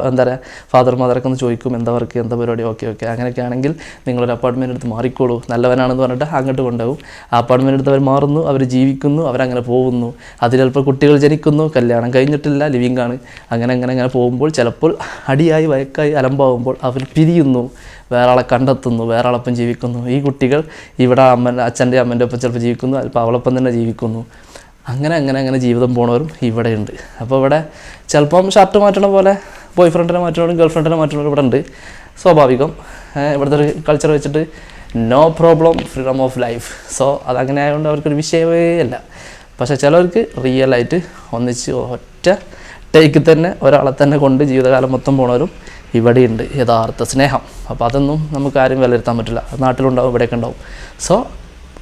എന്താ പറയുക ഫാദർ മദറൊക്കെ ഒന്ന് ചോദിക്കും. എന്താ വർക്ക് എന്താ പരിപാടി? ഓക്കെ ഓക്കെ അങ്ങനെയൊക്കെ ആണെങ്കിൽ നിങ്ങളൊരു അപ്പാർട്ട്മെന്റ് എടുത്ത് മാറിക്കോളൂ. നല്ലവനാണെന്ന് പറഞ്ഞിട്ട് അങ്ങോട്ട് കൊണ്ടുപോകും. ആ അപ്പാർട്ട്മെന്റ് എടുത്ത് അവർ മാറുന്നു അവർ ജീവിക്കുന്നു അവരങ്ങനെ പോകുന്നു. അതിൽ ചിലപ്പോൾ കുട്ടികൾ ജനിക്കുന്നു കല്യാണം കഴിഞ്ഞിട്ടില്ല ലിവിംഗ് ആണ്. അങ്ങനെ അങ്ങനെ അങ്ങനെ പോകുമ്പോൾ ചിലപ്പോൾ അടിയായി വയക്കായി അലമ്പാവുമ്പോൾ അവർ പിരിയുന്നു വേറെ കണ്ടെത്തുന്നു വേറെ ജീവിക്കുന്നു. ഈ കുട്ടികൾ ഇവിടെ അമ്മ അച്ഛന്റെ അമ്മന്റെ ഒപ്പം ചിലപ്പോൾ ജീവിക്കുന്നു അല്പം അവളൊപ്പം തന്നെ ജീവിക്കുന്നു. അങ്ങനെ അങ്ങനെ അങ്ങനെ ജീവിതം പോണവരും ഇവിടെയുണ്ട്. അപ്പോൾ ഇവിടെ ചിലപ്പം ഷർട്ട് മാറ്റണ പോലെ ബോയ് ഫ്രണ്ടിനെ മാറ്റണവരും ഗേൾ ഫ്രണ്ടിനെ മാറ്റണവരും ഇവിടെ ഉണ്ട്. സ്വാഭാവികം. ഇവിടുത്തെ ഒരു കൾച്ചർ വെച്ചിട്ട് no problem freedom of life so അതങ്ങനെ ആയതുകൊണ്ട് അവർക്കൊരു വിഷയമേ അല്ല പക്ഷേ ചിലവർക്ക് റിയലായിട്ട് ഒന്നിച്ച് ഒറ്റ ടേക്കിൽ തന്നെ ഒരാളെ തന്നെ കൊണ്ട് ജീവിതകാലം മൊത്തം പോണവരും ഇവിടെയുണ്ട് യഥാർത്ഥ സ്നേഹം. അപ്പോൾ അതൊന്നും നമുക്ക് ആരും വിലയിരുത്താൻ പറ്റില്ല. നാട്ടിലുണ്ടാവും ഇവിടെയൊക്കെ ഉണ്ടാവും. സോ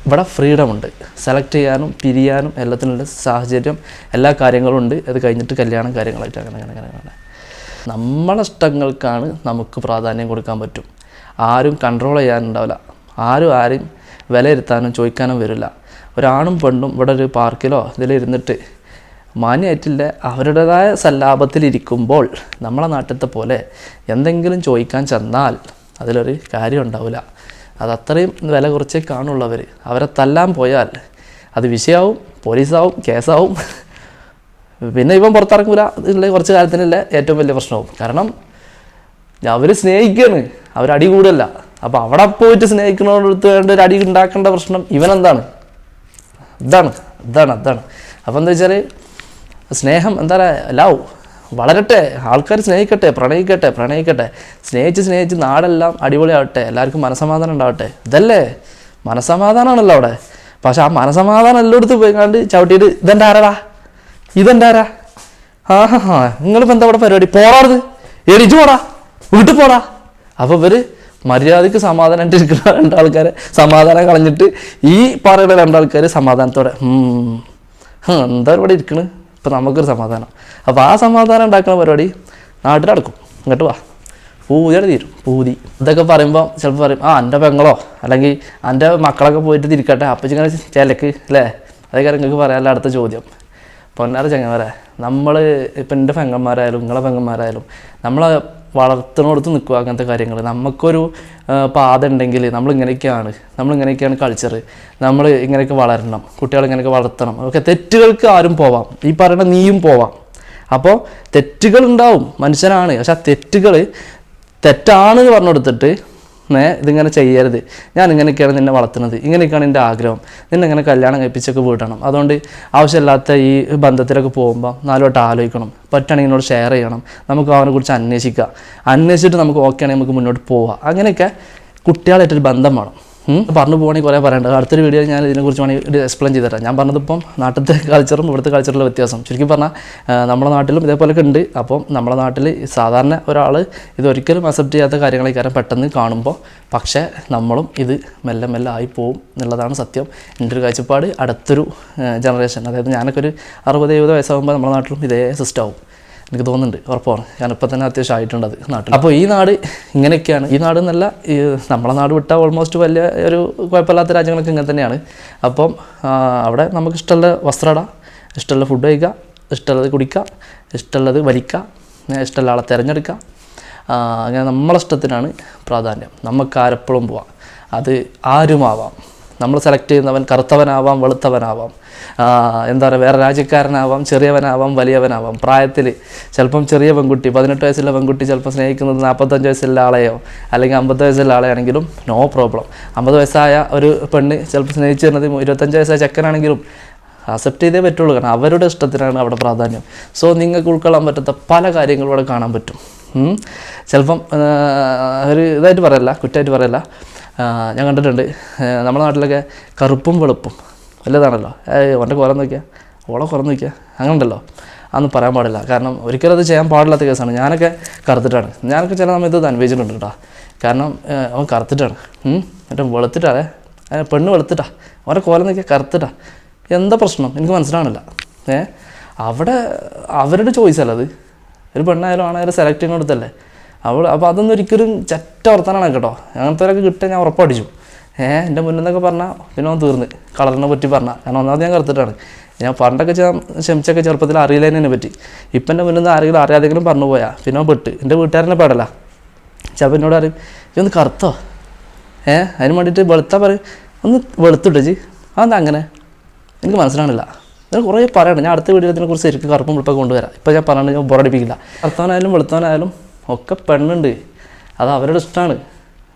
ഇവിടെ ഫ്രീഡം ഉണ്ട്. സെലക്ട് ചെയ്യാനും പിരിയാനും എല്ലാത്തിനുള്ള സാഹചര്യം എല്ലാ കാര്യങ്ങളും ഉണ്ട്. അത് കഴിഞ്ഞിട്ട് കല്യാണം കാര്യങ്ങളായിട്ട് അങ്ങനെ അങ്ങനെ അങ്ങനെ അങ്ങനെ. നമ്മളെ ഇഷ്ടങ്ങൾക്കാണ് നമുക്ക് പ്രാധാന്യം കൊടുക്കാൻ പറ്റും. ആരും കൺട്രോൾ ചെയ്യാനുണ്ടാവില്ല. ആരും ആരും വിലയിരുത്താനും ചോദിക്കാനും വരില്ല. ഒരാണും പെണ്ണും ഇവിടെ ഒരു പാർക്കിലോ ഇതിലിരുന്നിട്ട് മാന്യമായിട്ടില്ല അവരുടേതായ സല്ലാപത്തിലിരിക്കുമ്പോൾ നമ്മളെ നാട്ടിലത്തെ പോലെ എന്തെങ്കിലും ചോദിക്കാൻ ചെന്നാൽ അതിലൊരു കാര്യം ഉണ്ടാവില്ല. അത് അത്രയും വില കുറച്ചേ കാണുള്ളവർ അവരെ തല്ലാൻ പോയാൽ അത് വിഷയമാവും പോലീസാവും കേസാവും. പിന്നെ ഇവൻ പുറത്തിറങ്ങൂല എന്നുള്ള കുറച്ച് കാലത്തിനുള്ള ഏറ്റവും വലിയ പ്രശ്നവും. കാരണം അവർ സ്നേഹിക്കുകയാണ് അവരടി കൂടല്ല അപ്പോൾ അവിടെ പോയിട്ട് സ്നേഹിക്കുന്നവരടുത്ത് വേണ്ട ഒരു അടി ഉണ്ടാക്കേണ്ട പ്രശ്നം ഇവനെന്താണ്? ഇതാണ് ഇതാണ് അതാണ് അപ്പോൾ എന്താ വെച്ചാൽ സ്നേഹം എന്താ പറയുക ലവ്. വളരട്ടെ ആൾക്കാർ സ്നേഹിക്കട്ടെ പ്രണയിക്കട്ടെ പ്രണയിക്കട്ടെ. സ്നേഹിച്ച് സ്നേഹിച്ച് നാടെല്ലാം അടിപൊളിയാവട്ടെ എല്ലാവർക്കും മനസമാധാനം ഉണ്ടാവട്ടെ. ഇതല്ലേ? മനസമാധാനമാണല്ലോ അവിടെ. പക്ഷെ ആ മനസമാധാനം എല്ലായിടത്തും പോയി കണ്ട് ചവിട്ടിയിട്ട് ഇതെന്റെ ആരാടാ? ഇതെന്റെ ആരാ? ആ ഹാ ഹാ നിങ്ങളിപ്പോൾ എന്താ അവിടെ പരിപാടി പോറാറുത് എരിച്ചു പോടാ. വീട്ടിൽ പോടാ. അപ്പോൾ ഇവർ മര്യാദയ്ക്ക് സമാധാനമായിട്ട് ഇരിക്കുന്ന രണ്ടാൾക്കാരെ സമാധാനം കളഞ്ഞിട്ട് ഈ പറയുന്ന രണ്ടാൾക്കാർ സമാധാനത്തോടെ "ഉം, ഹ്, എന്താ ഇവിടെ ഇരിക്കണ്? ഇപ്പം നമുക്കൊരു സമാധാനം. അപ്പോൾ ആ സമാധാനം ഉണ്ടാക്കുന്ന പരിപാടി നാട്ടിൽ നടക്കും ഇങ്ങോട്ട് വാ. പൂതിയുടെ തീരും. പൂതി. ഇതൊക്കെ പറയുമ്പോൾ ചിലപ്പോൾ പറയും ആ എന്റെ പെങ്ങളോ? അല്ലെങ്കിൽ എന്റെ മക്കളൊക്കെ പോയിട്ട് തിരിക്കട്ടെ? അപ്പം ഇങ്ങനെ ചിലക്ക് അല്ലേ അതൊക്കെ നിങ്ങൾക്ക് പറയാനുള്ള അടുത്ത ചോദ്യം. പൊന്നാര ചങ്ങന്മാരെ നമ്മൾ ഇപ്പം എന്റെ പെങ്ങന്മാരായാലും നിങ്ങളെ പെങ്ങന്മാരായാലും നമ്മളെ വളർത്തുന്നിടത്ത് നിൽക്കുക അങ്ങനത്തെ കാര്യങ്ങൾ. നമുക്കൊരു പാത ഉണ്ടെങ്കിൽ നമ്മൾ ഇങ്ങനെയൊക്കെയാണ് നമ്മൾ ഇങ്ങനെയൊക്കെയാണ് കൾച്ചർ നമ്മൾ ഇങ്ങനെയൊക്കെ വളരണം. കുട്ടികളെ ഇങ്ങനെയൊക്കെ വളർത്തണം. ഒക്കെ തെറ്റുകൾക്ക് ആരും പോവാം. ഈ പറയുന്ന നീയും പോവാം. അപ്പോൾ തെറ്റുകൾ ഉണ്ടാവും മനുഷ്യനാണ്. പക്ഷെ ആ തെറ്റുകൾ തെറ്റാണെന്ന് പറഞ്ഞു കൊടുത്തിട്ട് ഏ ഇതിങ്ങനെ ചെയ്യരുത്. ഞാൻ ഇങ്ങനെയൊക്കെയാണ് നിന്നെ വളർത്തുന്നത്. ഇങ്ങനെയൊക്കെയാണ് എന്റെ ആഗ്രഹം. നിന്നെ ഇങ്ങനെ കല്യാണം കഴിപ്പിച്ചൊക്കെ വീട്ടണം അതുകൊണ്ട് ആവശ്യമില്ലാത്ത ഈ ബന്ധത്തിലൊക്കെ പോകുമ്പോൾ നാലോട്ട് ആലോചിക്കണം. പറ്റുകയാണെങ്കിൽ എന്നോട് ഷെയർ ചെയ്യണം. നമുക്ക് അവനെ കുറിച്ച് അന്വേഷിക്കുക അന്വേഷിച്ചിട്ട് നമുക്ക് ഓക്കെ ആണെങ്കിൽ നമുക്ക് മുന്നോട്ട് പോവുക അങ്ങനെയൊക്കെ കുട്ടികളായിട്ടൊരു ബന്ധം വേണം. പറഞ്ഞു പോകണമെങ്കിൽ കുറേ പറയേണ്ടത് അടുത്തൊരു വീഡിയോ ഞാൻ ഇതിനെക്കുറിച്ച് വേണമെങ്കിൽ എക്സ്പ്ലെയിൻ ചെയ്തുതരാം ഞാൻ പറഞ്ഞതിപ്പം നാട്ടിലത്തെ [laughs] കൾച്ചറും ഇവിടുത്തെ കൾച്ചറിലെ വ്യത്യാസം. ചുരുക്കി പറഞ്ഞാൽ നമ്മുടെ നാട്ടിലും ഇതേപോലെയൊക്കെ ഉണ്ട്. അപ്പം നമ്മുടെ നാട്ടിൽ സാധാരണ ഒരാൾ ഇത് ഒരിക്കലും അക്സെപ്റ്റ് ചെയ്യാത്ത കാര്യങ്ങളെ കാരണം പെട്ടെന്ന് കാണുമ്പോൾ പക്ഷേ നമ്മളും ഇത് മെല്ലെ മെല്ലെ ആയി പോവും എന്നുള്ളതാണ് സത്യം. എന്റെ ഒരു കാഴ്ചപ്പാട് അടുത്തൊരു ജനറേഷൻ അതായത് ഞാനൊക്കെ ഒരു അറുപത് എഴുപത് വയസ്സാകുമ്പോൾ നമ്മുടെ നാട്ടിലും ഇതേ സിസ്റ്റം ആവും. എനിക്ക് തോന്നുന്നുണ്ട് ഉറപ്പാണ്. ഇപ്പം തന്നെ അത്യാവശ്യം ആയിട്ടുണ്ട് അത് നാട്ടിൽ. അപ്പോൾ ഈ നാട് ഇങ്ങനെയൊക്കെയാണ്. ഈ നാട് എന്നല്ല ഈ നമ്മളെ നാട് വിട്ടാൽ ഓൾമോസ്റ്റ് വലിയ ഒരു കുഴപ്പമില്ലാത്ത രാജ്യങ്ങളൊക്കെ ഇങ്ങനെ തന്നെയാണ്. അപ്പം അവിടെ നമുക്ക് ഇഷ്ടമുള്ള വസ്ത്രം ഇടാം ഇഷ്ടമുള്ള ഫുഡ് കഴിക്കുക ഇഷ്ടമുള്ളത് കുടിക്കുക ഇഷ്ടമുള്ളത് വലിക്കുക ഇഷ്ടമുള്ള ആളെ തിരഞ്ഞെടുക്കുക അങ്ങനെ നമ്മളെ ഇഷ്ടത്തിനാണ് പ്രാധാന്യം. നമുക്ക് ആരെപ്പോഴും പോവാം. അത് ആരുമാവാം. നമ്മൾ സെലക്ട് ചെയ്യുന്നവൻ കറുത്തവനാവാം വെളുത്തവനാവാം. എന്താ പറയുക വേറെ രാജ്യക്കാരനാവാം ചെറിയവനാവാം വലിയവനാവാം. പ്രായത്തിൽ ചിലപ്പം ചെറിയ പെൺകുട്ടി പതിനെട്ട് വയസ്സുള്ള പെൺകുട്ടി ചിലപ്പോൾ സ്നേഹിക്കുന്നത് നാൽപ്പത്തഞ്ച് വയസ്സുള്ള ആളെയോ അല്ലെങ്കിൽ അമ്പത് വയസ്സുള്ള ആളെയാണെങ്കിലും നോ പ്രോബ്ലം അമ്പത് വയസ്സായ ഒരു പെണ്ണ് ചിലപ്പോൾ സ്നേഹിച്ചു തരുന്നത് ഇരുപത്തഞ്ച് വയസ്സായ ചെക്കനാണെങ്കിലും അക്സെപ്റ്റ് ചെയ്തേ പറ്റുള്ളൂ. കാരണം അവരുടെ ഇഷ്ടത്തിനാണ് അവിടെ പ്രാധാന്യം. സോ നിങ്ങൾക്ക് ഉൾക്കൊള്ളാൻ പറ്റാത്ത പല കാര്യങ്ങളും ഇവിടെ കാണാൻ പറ്റും. ചിലപ്പം ഒരു ഇതായിട്ട് പറയല്ല കുറ്റമായിട്ട് പറയല്ല. ഞാൻ കണ്ടിട്ടുണ്ട്. നമ്മുടെ നാട്ടിലൊക്കെ കറുപ്പും വെളുപ്പും വല്ലതാണല്ലോ ഓന്റെ കുറേ നോക്കിയാൽ ഓളെ കുറേ നോക്കിയാൽ അങ്ങനെ ഉണ്ടല്ലോ അതൊന്നും പറയാൻ പാടില്ല. കാരണം ഒരിക്കലും അത് ചെയ്യാൻ പാടില്ലാത്ത കേസാണ്. ഞാനൊക്കെ കറുത്തിട്ടാണ്. ഞാനൊക്കെ ചില സമയത്ത് ഇത് അനുഭവിച്ചിട്ടുണ്ട് കേട്ടോ. കാരണം അവൻ കറുത്തിട്ടാണ്. മറ്റേ വെളുത്തിട്ടാ അതെ. പെണ്ണ് വെളുത്തിട്ടാ. ഓന്റെ കോലം നോക്കിയാൽ കറുത്തിട്ടാ. എന്താ പ്രശ്നം? എനിക്ക് മനസ്സിലാവണില്ല. ഏ അവിടെ അവരുടെ ചോയ്സ് അല്ല അത്. ഒരു പെണ്ണായാലും ആണായാലും സെലക്ട് ചെയ്യുന്നിടത്തല്ലേ അവൾ അപ്പോൾ അതൊന്നും ഒരിക്കലും ചറ്റ വർത്താനാണ് കേട്ടോ. അങ്ങനത്തെ കിട്ടാൻ ഞാൻ ഉറപ്പടിച്ചു ഏഹ് എന്റെ മുന്നെന്നൊക്കെ നിന്നൊക്കെ പറഞ്ഞാൽ പിന്നെ അവൻ തീർന്ന്. കളറിനെ പറ്റി പറഞ്ഞാൽ കാരണം ഒന്നാമത് ഞാൻ കറുത്തിട്ടാണ്. ഞാൻ പണ്ടൊക്കെ ക്ഷമിച്ചൊക്കെ ചെറുപ്പത്തിൽ അറിയില്ലതിനെ പറ്റി. ഇപ്പം എന്റെ മുന്നിൽ ആരെങ്കിലും അറിയാതെങ്കിലും പറഞ്ഞു പോയാൽ പിന്നെ പെട്ട്. എന്റെ വീട്ടുകാരനെ പാടല്ല ചിലപ്പോൾ എന്നോട് അറിയും ഇതൊന്ന് കറുത്തോ? ഏഹ് അതിന് വേണ്ടിയിട്ട് വെളുത്താൽ പറയും ഒന്ന് വെളുത്തിട്ടോ ജി അതെന്താ അങ്ങനെ? എനിക്ക് മനസ്സിലാണില്ല ഇതിന് കുറേ പറയണം. ഞാൻ അടുത്ത വീഡിയോ ഇതിനെക്കുറിച്ച് ശരിക്കും കറുപ്പും വെളുപ്പൊക്കെ കൊണ്ടുവരാം. ഇപ്പോൾ ഞാൻ പറഞ്ഞിട്ട് ഞാൻ ബോറടിപ്പിക്കില്ല. കറുത്തവനായാലും വെളുത്തവനായാലും ഒക്കെ പെണ്ണുണ്ട്. അത് അവരുടെ ഇഷ്ടമാണ്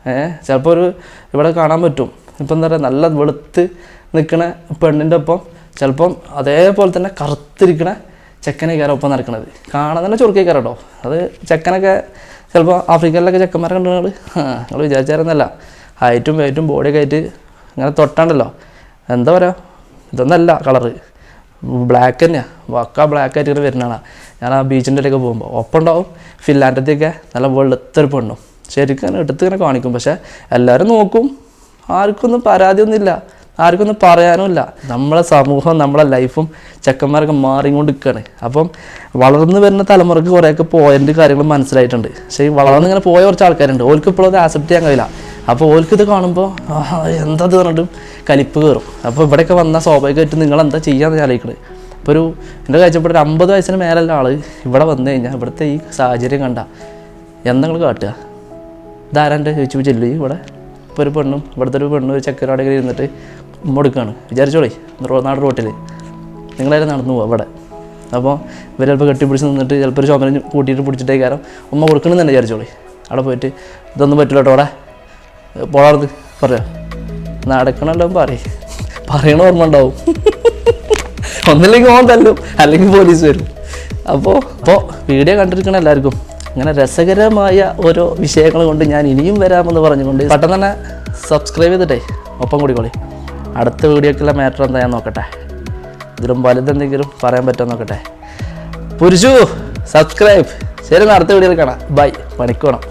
ഏ ചിലപ്പോൾ ഒരു ഇവിടെ കാണാൻ പറ്റും. ഇപ്പം എന്താ പറയുക നല്ല വെളുത്ത് നിൽക്കണ പെണ്ണിന്റെ ഒപ്പം ചിലപ്പം അതേപോലെ തന്നെ കറുത്തിരിക്കണ ചെക്കനെ കയറാം ഒപ്പം നടക്കണത്. കാണാൻ തന്നെ ചുരുക്കി കയറാം കേട്ടോ അത് ചെക്കനൊക്കെ ചിലപ്പോൾ ആഫ്രിക്കയിലൊക്കെ ചെക്കന്മാരെ കണ്ടു നിങ്ങൾ നിങ്ങൾ വിചാരിച്ചായിരുന്നല്ല. ഹൈറ്റും വെയിറ്റും ബോഡിയൊക്കെ ആയിട്ട് ഇങ്ങനെ തൊട്ടാണ്ടല്ലോ. എന്താ പറയുക ഇതൊന്നല്ല കളറ് ബ്ലാക്ക് തന്നെയാണ് വക്ക ബ്ലാക്ക് ആയിട്ട് ഇങ്ങനെ വരുന്നതാണ് ഞാൻ ആ ബീച്ചിന്റെ ഇടയ്ക്ക് പോകുമ്പോൾ ഒപ്പം ഉണ്ടാവും. ഫിൻലാൻഡത്തെയൊക്കെ നല്ല വെളുത്തൊരു പെണ്ണും. ശരിക്കും എടുത്ത് ഇങ്ങനെ കാണിക്കും. പക്ഷേ എല്ലാവരും നോക്കും. ആർക്കൊന്നും പരാതിയൊന്നുമില്ല. ആർക്കൊന്നും പറയാനുമില്ല. നമ്മളെ സമൂഹം നമ്മളെ ലൈഫും ചെക്കന്മാരൊക്കെ മാറിക്കൊണ്ട് നിൽക്കുകയാണ് അപ്പം വളർന്നു വരുന്ന തലമുറയ്ക്ക് കുറേയൊക്കെ പോയിന്റ് കാര്യങ്ങൾ മനസ്സിലായിട്ടുണ്ട്. പക്ഷേ ഈ വളർന്നിങ്ങനെ പോയ കുറച്ച് ആൾക്കാരുണ്ട്. ഓർക്ക് അത് ആക്സെപ്റ്റ് ചെയ്യാൻ കഴിയില്ല. അപ്പോൾ ഓർക്ക് ഇത് കാണുമ്പോൾ എന്താ പറഞ്ഞിട്ടും കലിപ്പ് കയറും അപ്പോൾ ഇവിടെയൊക്കെ വന്നാൽ സ്വാഭാവികമായിട്ട് നിങ്ങൾ എന്താ ചെയ്യാന്ന് ആലോചിക്കണത് ഇപ്പോൾ ഒരു എന്റെ കാഴ്ചപ്പെട്ട ഒരു അമ്പത് വയസ്സിന് മേലുള്ള ആൾ ഇവിടെ വന്നു കഴിഞ്ഞാൽ ഇവിടുത്തെ ഈ സാഹചര്യം കണ്ട. എന്താ നിങ്ങൾ കാട്ടുക? ഇതാരാന്റെ ചോദിച്ചു ചെല്ലു ഇവിടെ? ഇപ്പോൾ ഒരു പെണ്ണും ഇവിടുത്തെ ഒരു പെണ്ണും ഒരു ഇങ്ങനെ ഇരുന്നിട്ട് ഉമ്മ കൊടുക്കുകയാണ് വിചാരിച്ചോളേ നാട് റോട്ടിൽ നിങ്ങളാരും നടന്നു പോവാം ഇവിടെ. അപ്പോൾ ഇവർ ചിലപ്പോൾ കെട്ടിപ്പിടിച്ച് നിന്നിട്ട് ചിലപ്പോൾ ഒരു ചുമരം കൂട്ടിയിട്ട് പിടിച്ചിട്ടേ കാരണം ഉമ്മ കൊടുക്കണമെന്ന് തന്നെ വിചാരിച്ചോളേ. അവിടെ പോയിട്ട് ഇതൊന്നും പറ്റില്ല കേട്ടോ അവിടെ. പോളാർന്ന് പറയാ. നടക്കണല്ലോ പറയും. പറയണ ഓർമ്മ ഉണ്ടാവും. ഒന്നില്ലെങ്കിൽ ഓൻ തല്ലും അല്ലെങ്കിൽ പോലീസ് വരും. അപ്പോൾ അപ്പോൾ വീഡിയോ കണ്ടിരിക്കണം എല്ലാവർക്കും അങ്ങനെ രസകരമായ ഓരോ വിഷയങ്ങൾ കൊണ്ട് ഞാൻ ഇനിയും വരാമെന്ന് പറഞ്ഞുകൊണ്ട് പെട്ടെന്ന് തന്നെ സബ്സ്ക്രൈബ് ചെയ്തിട്ടേ ഒപ്പം കൂടിക്കോളി. അടുത്ത വീഡിയോക്കുള്ള മാറ്റർ എന്താ ഞാൻ നോക്കട്ടെ. ഇതിലും വലുതെന്തെങ്കിലും പറയാൻ പറ്റുമോ നോക്കട്ടെ. പുരുഷു സബ്സ്ക്രൈബ് ശരി അടുത്ത വീഡിയോയിൽ കാണാം. ബൈ പണിക്കോണം